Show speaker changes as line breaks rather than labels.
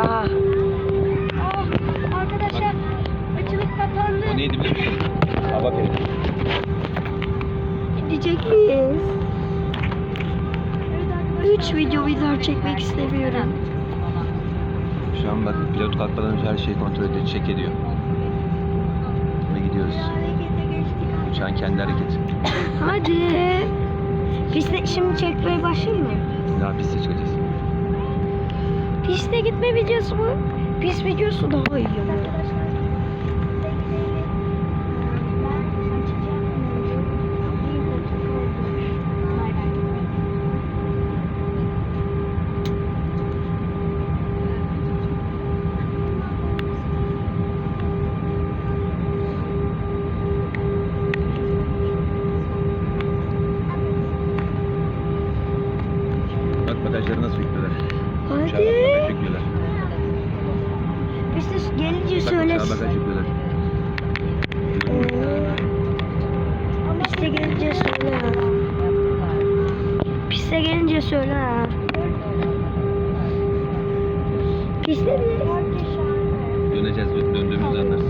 Aa,
Ah, arkadaşlar açılıp kapandı.
O neydi biliyor musun? Hava peri.
gidecek miyiz? 3 video video çekmek istemiyorum.
Şu an bak pilot kalkmadan önce her şeyi kontrol ediyor, check ediyor. Ve gidiyoruz. Uçağın kendi hareketi.
Hadi. Piste şimdi çekmeye başlayayım mı?
Daha piste çıkacağız.
Piste gitme videosu mu? Pist videosu daha iyi. ama.
Arkadaşlar. Ben açacağım. Bir Hadi.
Çağla bakacak diyorlar. Gelince söylesin.
Çağla
bakacak diyorlar.
Piste gelince söyle. Piste gelince söyle. Piste mi? Döneceğiz döndüğümüzde anlarsın.